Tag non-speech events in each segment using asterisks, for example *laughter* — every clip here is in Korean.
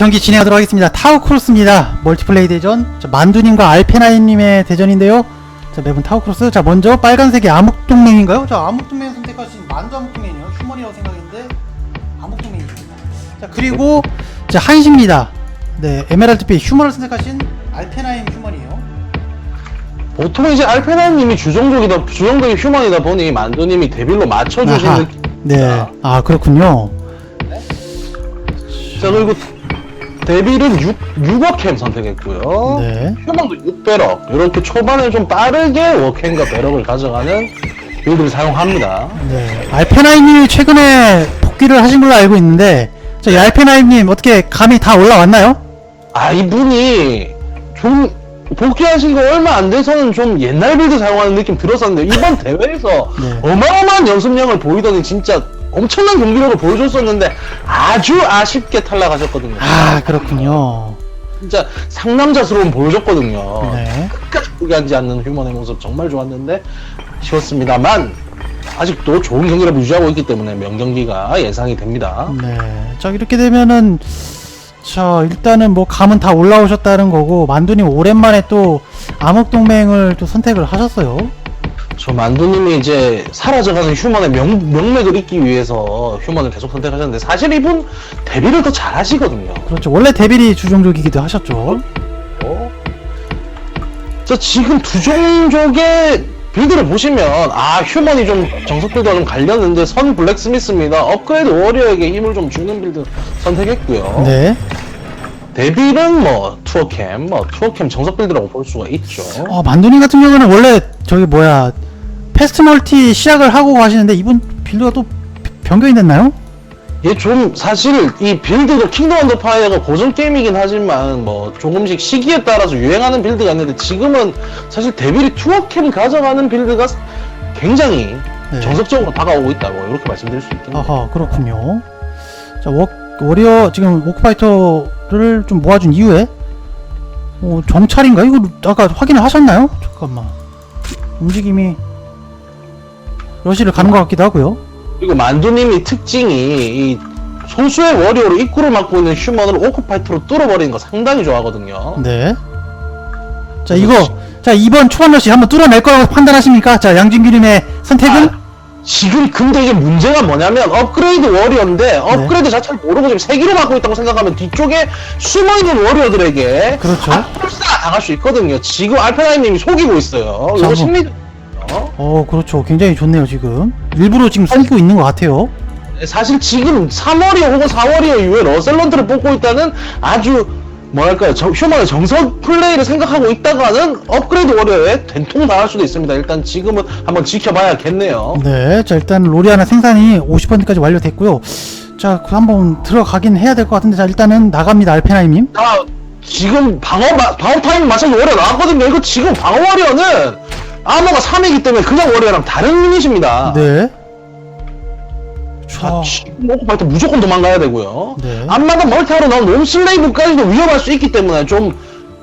경기 진행하도록 하겠습니다. 타워크로스입니다. 멀티플레이 대전. 자, 만두님과 알페나임님의 대전인데요. 자, 매번 타워크로스. 자, 먼저 빨간색의 암흑동맹인가요? 자, 암흑동맹 선택하신 만두 암흑동맹이요. 휴먼이라고 생각했는데 암흑동맹입니다. 자, 그리고 자, 한시입니다. 네, 에메랄드빛 휴먼을 선택하신 알페나임 휴먼이에요. 보통 이제 알페나님이 주종족이다 주종족이 휴먼이다 보니 만두님이 데빌로 맞춰주시는. 네. 아, 그렇군요. 자 그리고 데빌은 6, 6억 캠 선택했고요. 네. 휴먼도 6배럭 이렇게 초반에 좀 빠르게 워캠과 배럭을 가져가는 빌드를 사용합니다. 네. 알페나임님이 최근에 복귀를 하신 걸로 알고 있는데 자, 이 알페나임님 어떻게 감이 다 올라왔나요? 아 이분이 좀 복귀하신 거 얼마 안 돼서는 좀 옛날 빌드 사용하는 느낌 들었었는데 이번 *laughs* 대회에서 네. 어마어마한 연습량을 보이더니 진짜 엄청난 경기력을 보여줬었는데 아주 아쉽게 탈락하셨거든요. 아, 그렇군요. 진짜 상남자스러운 보여줬거든요. 네. 끝까지 포기하지 않는 휴먼의 모습 정말 좋았는데 아쉬웠습니다만 아직도 좋은 경기를 유지하고 있기 때문에 명경기가 예상이 됩니다. 네. 자, 이렇게 되면은, 자, 일단은 뭐, 감은 다 올라오셨다는 거고, 만두님 오랜만에 또, 암흑 동맹을 또 선택을 하셨어요. 저 만두님이 이제 사라져가는 휴먼의 명, 명맥을 잇기 위해서 휴먼을 계속 선택하셨는데 사실 이분 데뷔를 더 잘하시거든요. 그렇죠. 원래 데빌이 주종족이기도 하셨죠. 어? 자 지금 두 종족의 빌드를 보시면 아 휴먼이 좀 정석 빌드가 좀 갈렸는데 선 블랙스미스입니다. 업그레이드 워리어에게 힘을 좀 주는 빌드 선택했고요. 네. 데빌은 뭐 투어캠, 뭐 투어캠 정석 빌드라고 볼 수가 있죠. 어, 만두님 같은 경우는 원래, 저기 뭐야, 패스트 멀티 시작을 하고 가시는데, 이분 빌드가 또 변경이 됐나요? 얘좀 사실 이 빌드도 킹덤 언더 파이어가 고전 게임이긴 하지만 뭐 조금씩 시기에 따라서 유행하는 빌드가 있는데 지금은 사실 데빌이 투어캠 가져가는 빌드가 굉장히 네. 정석적으로 다가오고 있다고 이렇게 말씀드릴 수 있겠네요. 아하, 그렇군요. 자, 워, 워리어, 지금 워크파이터를 좀 모아준 이후에, 어, 정찰인가? 이거 아까 확인을 하셨나요? 잠깐만. 움직임이, 러시를 가는 것 같기도 하고요. 그리고 만두님이 특징이 이 소수의 워리어로 입구를 막고 있는 휴먼을 오크파이터로 뚫어버리는 거 상당히 좋아하거든요. 네. 자, 이거, 자, 이번 초반 러시 한번 뚫어낼 거라고 판단하십니까? 자, 양진규님의 선택은? 아, 지금 근데 이게 문제가 뭐냐면 업그레이드 워리어인데 업그레이드 자체를 모르고 지금 세 개를 막고 있다고 생각하면 뒤쪽에 숨어있는 워리어들에게 그렇죠. 압술사 당할 수 있거든요. 지금 알페나이님이 속이고 있어요. 자, 이거 한번- 심리 어, 그렇죠. 굉장히 좋네요, 지금. 일부러 지금 숨고 있는 것 같아요. 사실 지금 3월이어 혹은 4월이어 이후에 러셀런트를 뽑고 있다는 아주 뭐랄까요 저, 휴먼의 정석 플레이를 생각하고 있다가는 업그레이드 워리어에 된통 당할 수도 있습니다. 일단 지금은 한번 지켜봐야겠네요. 네, 자 일단 로리아나 생산이 50%까지 완료됐고요. 자, 그 한번 들어가긴 해야 될 것 같은데, 자 일단은 나갑니다, 알페나임님. 자, 지금 방어, 마- 방어 타임 맞춰서 워리어 나왔거든요. 이거 지금 방어 워리어는 아머가 3이기 때문에 그냥 워리어랑 다른 유닛입니다. 네. 자, 자, 지금 오크파이터 무조건 도망가야 되고요. 네. 앞마다 멀티하러 나온 놈슬레이브까지도 위험할 수 있기 때문에 좀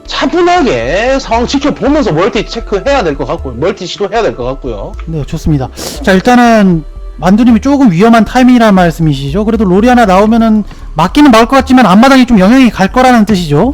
차분하게 상황 지켜보면서 멀티 체크해야 될 것 같고요. 멀티 시도해야 될 것 같고요. 네, 좋습니다. 자 일단은 만두님이 조금 위험한 타이밍이라는 말씀이시죠? 그래도 로리아나 나오면은 맞기는 막을 것 같지만 앞마당이 좀 영향이 갈 거라는 뜻이죠?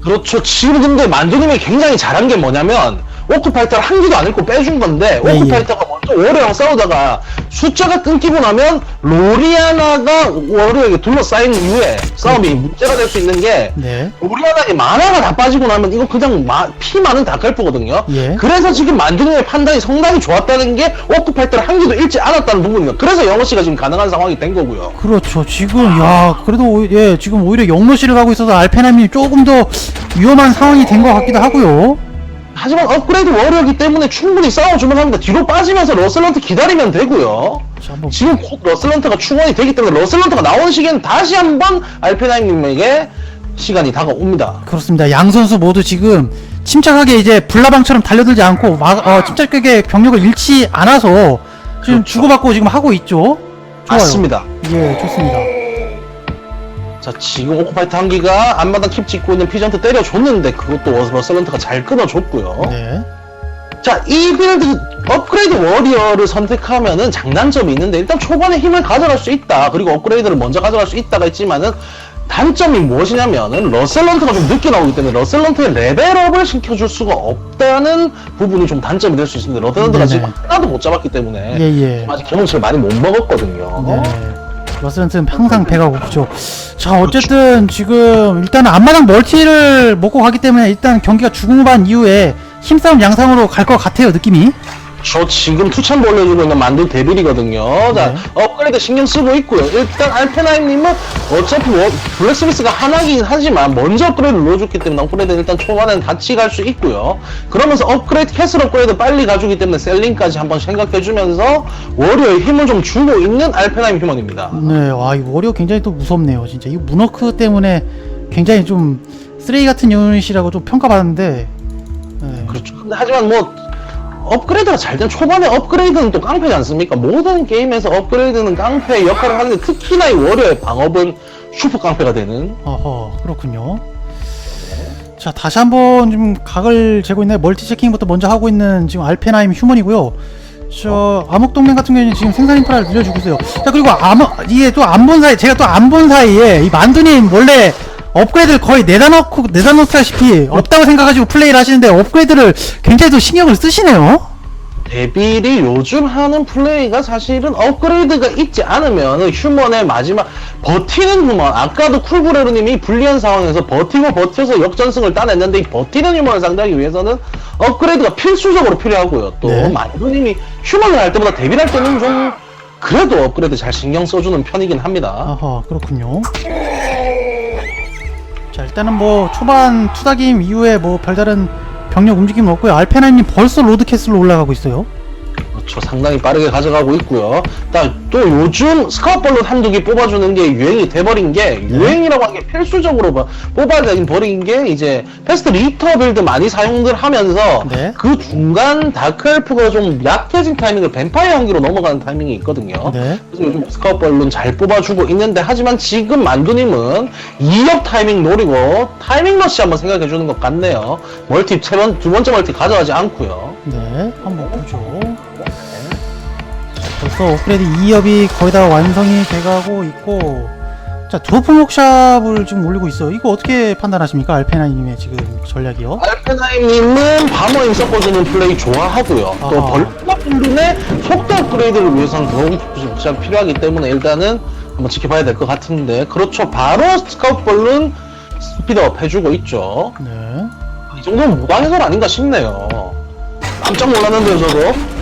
그렇죠. 지금 근데 만두님이 굉장히 잘한 게 뭐냐면 오크파이터를 한 개도 안 읽고 빼준 건데 네, 오크파이터가 먼저 워리어랑 싸우다가 숫자가 끊기고 나면 로리아나가 워리어에게 둘러싸인 이후에 싸움이 문제가 될 수 있는 게 네. 로리아나의 만화가 다 빠지고 나면 이거 그냥 마- 피 많은 다칼프거든요. 예. 그래서 지금 만두님의 판단이 상당히 좋았다는 게 오크파이터를 한 개도 읽지 않았다는 부분입니다. 그래서 영어 씨가 지금 가능한 상황이 된 거고요. 그렇죠. 지금 야 그래도 오- 예 지금 오히려 영로시를 가고 있어서 알페나님이 조금 더 위험한 상황이 된 것 같기도 하고요. 하지만 업그레이드 워리어기 때문에 충분히 싸워주면 합니다. 뒤로 빠지면서 러셀런트 기다리면 되고요. 자 한번 지금 곧 러셀런트가 충원이 되기 때문에 러셀런트가 나오는 시기에는 다시 한번 알페나임님에게 시간이 다가옵니다. 그렇습니다. 양 선수 모두 지금 침착하게 이제 불나방처럼 달려들지 않고 막 어, 침착하게 병력을 잃지 않아서 지금 그렇죠. 주고받고 지금 하고 있죠. 좋아요. 맞습니다. 예, 좋습니다. 자 지금 오크파이터 한기가 앞마당 킵 찍고 있는 피전트 때려줬는데 그것도 러셀런트가 잘 끊어줬고요. 네. 자, 이 빌드 업그레이드 워리어를 선택하면은 장단점이 있는데 일단 초반에 힘을 가져갈 수 있다. 그리고 업그레이드를 먼저 가져갈 수 있다가 있지만은 단점이 무엇이냐면은 러셀런트가 좀 늦게 나오기 때문에 러셀런트의 레벨업을 시켜줄 수가 없다는 부분이 좀 단점이 될 수 있습니다. 러셀런트가 네네. 지금 하나도 못 잡았기 때문에 예예. 아직 경험치를 많이 못 먹었거든요. 네. 러스런트는 항상 배가 고프죠. 자, 어쨌든 지금 일단은 앞마당 멀티를 먹고 가기 때문에 일단 경기가 중후반 이후에 힘싸움 양상으로 갈 것 같아요, 느낌이. 저 지금 투천 벌려주고 있는 만두 데빌이거든요. 자, 네. 업그레이드 신경 쓰고 있고요. 일단 알페나임님은 어차피 뭐 블랙스미스가 하나긴 하지만 먼저 업그레이드 눌러줬기 때문에 업그레이드는 일단 초반에는 같이 갈 수 있고요. 그러면서 업그레이드, 캐슬 업그레이드 빨리 가주기 때문에 셀링까지 한번 생각해주면서 워리어의 힘을 좀 주고 있는 알페나임 휴먼입니다. 네, 와, 이 워리어 굉장히 또 무섭네요, 진짜. 이 문워크 때문에 굉장히 좀 쓰레기 같은 유닛이라고 좀 평가받았는데. 네. 그렇죠. 근데 하지만 뭐 업그레이드가 잘된 초반에 업그레이드는 또 깡패지 않습니까? 모든 게임에서 업그레이드는 깡패의 역할을 하는데 특히나 이 워리어의 방업은 슈퍼 깡패가 되는 어허, 그렇군요. 자, 다시 한번 좀 각을 재고 있나요? 멀티 체킹부터 먼저 하고 있는 지금 알페나임 휴먼이고요. 저 암흑동맹 같은 경우에는 지금 생산 인프라를 늘려주고 있어요. 자, 그리고 암흑 이게 또 안 본 사이 제가 또 안 본 사이에 이 만두님 원래 업그레이드를 거의 내다 놓고 내다 놓다시피 없다고 생각하시고 플레이를 하시는데 업그레이드를 굉장히 또 신경을 쓰시네요. 데빌이 요즘 하는 플레이가 사실은 업그레이드가 있지 않으면 휴먼의 마지막 버티는 휴먼 아까도 쿨브레르님이 불리한 상황에서 버티고 버텨서 역전승을 따냈는데 이 버티는 휴먼을 상대하기 위해서는 업그레이드가 필수적으로 필요하고요 또 네. 만두님이 휴먼을 할 때보다 데빌 할 때는 좀 그래도 업그레이드 잘 신경 써주는 편이긴 합니다 아하 그렇군요. 자 일단은 뭐 초반 투다김 이후에 뭐 별다른 병력 움직임 없고요. 알페나님 벌써 로드캐슬로 올라가고 있어요. 그렇죠. 상당히 빠르게 가져가고 있고요. 딱또 요즘 스카웃볼로 한두 개 뽑아주는 게 유행이 돼버린 게 유행이라고 하는 게 필수적으로 봐- 뽑아야 되긴 버린 게 이제 패스트 리터 빌드 많이 사용들 하면서 네. 그 중간 다크엘프가 좀 약해진 타이밍을 뱀파이어 한기로 넘어가는 타이밍이 있거든요. 네. 그래서 요즘 스카웃볼은 잘 뽑아주고 있는데 하지만 지금 만두님은 2업 타이밍 노리고 타이밍 러시 한번 생각해 주는 것 같네요. 멀티 세 번, 두 번째 멀티 가져가지 않고요. 네, 한번 보죠. 자, 벌써 업그레이드 2업이 거의 다 완성이 돼가고 있고, 자, 드로프목샵을 지금 올리고 있어요. 이거 어떻게 판단하십니까? 알페나님의 지금 전략이요? 알페나임님은 바머임 섞어주는 플레이 좋아하고요. 또 아하. 벌크분의 속도 업그레이드를 위해서는 더욱 필요하기 때문에 일단은 한번 지켜봐야 될 것 같은데 그렇죠. 바로 스카웃볼은 스피드업 해주고 있죠. 네. 이 정도면 무방해설 아닌가 싶네요. 깜짝 놀랐는데요, 저도.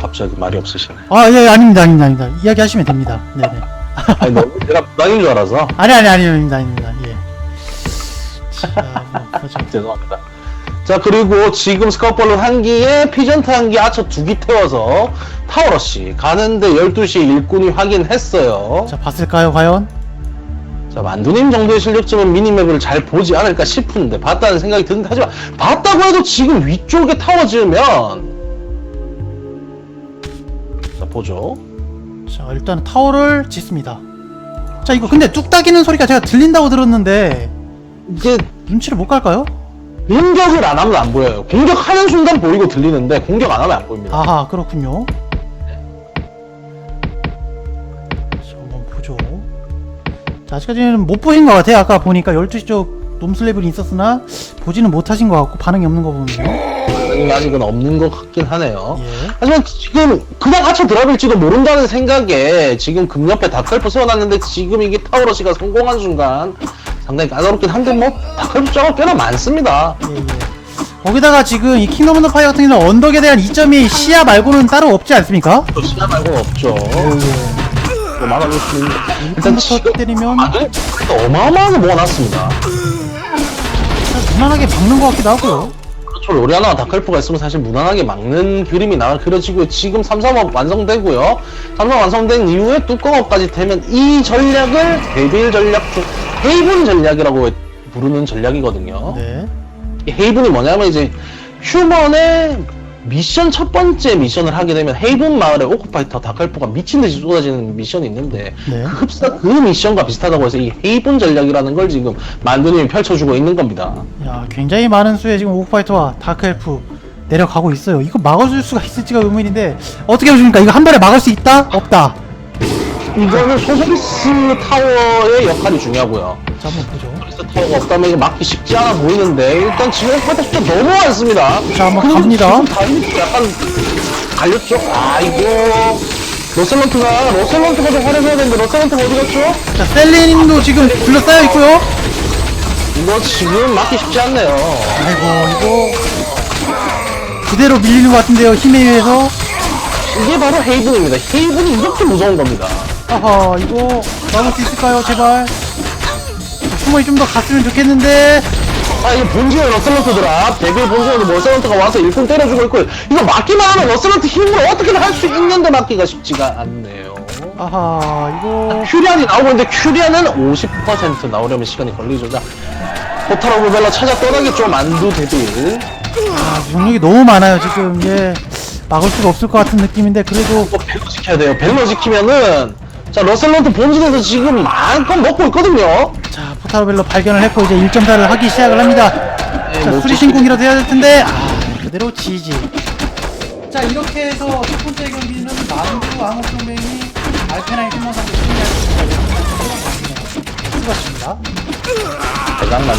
아, 갑자기 말이 없으시네. 아, 예, 예, 아닙니다, 아닙니다, 아닙니다. 이야기 하시면 됩니다. 네네. 아니, 너무 제가 무당인 줄 알아서. *laughs* 아니, 아니, 아니, 아닙니다, 아닙니다. 예. 자, 뭐, 그렇죠. *laughs* 죄송합니다. 자 그리고 지금 스카웃볼은 한 기에 피전트 한 기, 아처 두 기 태워서 타워러시 가는데 12시 일꾼이 확인했어요. 자, 봤을까요, 과연? 자 만두님 정도의 실력쯤은 미니맵을 잘 보지 않을까 싶은데 봤다는 생각이 드는데 하지만 봤다고 해도 지금 위쪽에 타워 지으면 자 보죠. 자, 일단 타워를 짓습니다. 자, 이거 근데 뚝딱이는 소리가 제가 들린다고 들었는데, 이게 눈치를 못 갈까요? 공격을 안 하면 안 보여요. 공격하는 순간 보이고 들리는데 공격 안 하면 안 보입니다. 아하 그렇군요 자 한번 보죠 자 아직까지는 못 보신 것 같아요 아까 보니까 12시 쪽 놈슬레블이 있었으나 보지는 못하신 것 같고 반응이 없는 거 보면요 반응이 아직은 없는 것 같긴 하네요. 예. 하지만 지금 그냥 아쳐 드랍일지도 모른다는 생각에 지금 금 옆에 다크엘프 세워놨는데 지금 이게 타우러시가 성공한 순간 상당히 까다롭긴 한데 뭐 다크엘프 ጫ가 꽤나 많습니다. 예, 예. 거기다가 지금 이 킹덤 오브 파이어 같은 경우는 언덕에 대한 이점이 시야 말고는 따로 없지 않습니까? 또 시야 말고는 없죠. 예, 또 막아줄 수 있는 일단 지금 때리면 막을 어마어마하게 모아놨습니다. 무난하게 박는 것 같기도 하고요 그렇죠. 로리아나 다크엘프가 있으면 사실 무난하게 막는 그림이 나 그려지고 지금 3, 3업 완성되고요. 3, 3 완성된 이후에 뚜껑업까지 되면 이 전략을 데빌 전략 중 헤이븐 전략이라고 부르는 전략이거든요. 네 이 헤이븐이 뭐냐면 이제 휴먼의 미션 첫 번째 미션을 하게 되면 헤이븐 마을의 오크파이터 다크엘프가 미친 듯이 쏟아지는 미션이 있는데 네. 그 흡사 그 미션과 비슷하다고 해서 이 헤이븐 전략이라는 걸 지금 만두님이 펼쳐주고 있는 겁니다. 야, 굉장히 많은 수의 지금 오크파이터와 다크엘프 내려가고 있어요. 이거 막아줄 수가 있을지가 의문인데 어떻게 보십니까? 이거 한 발에 막을 수 있다? 없다. 이거는 소서리스 타워의 역할이 중요하고요. 자 한번 보죠. 소서리스 타워가 없다면 이게 막기 쉽지 않아 보이는데 일단 지금 파트 숫자 너무 많습니다. 자, 한번 그리고 갑니다. 지금 다이브 약간 갈렸죠? 아이고. 로셀런트가, 로셀런트가 좀 활용해야 되는데, 로셀런트가 어디 갔죠? 자 셀린도 지금 둘러싸여 있고요. 이거 지금 막기 쉽지 않네요. 아이고 이거 그대로 밀리는 것 같은데요. 힘에 의해서. 이게 바로 헤이븐입니다. 헤이븐이 이렇게 무서운 겁니다. 아하 이거 막을 수 있을까요? 제발. 숨어이 좀더 갔으면 좋겠는데. 아, 이거 본지의 러셀런트 드랍. 대결 본지에도 러셀런트가 와서 일꾼 때려주고 있고, 이거 막기만 하면 러셀런트 힘으로 어떻게든 할 수 있는데 막기가 쉽지가 않네요. 아하 이거 큐리안이 나오고 있는데, 큐리안은 50% 나오려면 시간이 걸리죠. 자, 포탈 오브 벨라 찾아 떠나겠죠, 만두 데빌. 아, 능력이 너무 많아요 지금 예 막을 수가 없을 것 같은 느낌인데 그래도 이거 벨로 지켜야 돼요. 벨로 지키면은, 자, 러셀런트 본진에서 지금 마음껏 먹고 있거든요. 자 포타로벨로 발견을 했고 이제 1.4를 하기 시작을 합니다 네, 자뭐 수리 신궁이라도 해야 될 텐데 아 그대로 지지 자 이렇게 해서 첫 번째 경기는 만두 암흑동맹이 알페나이 신문상대 승리할 수 있습니다 수고하셨습니다 만두.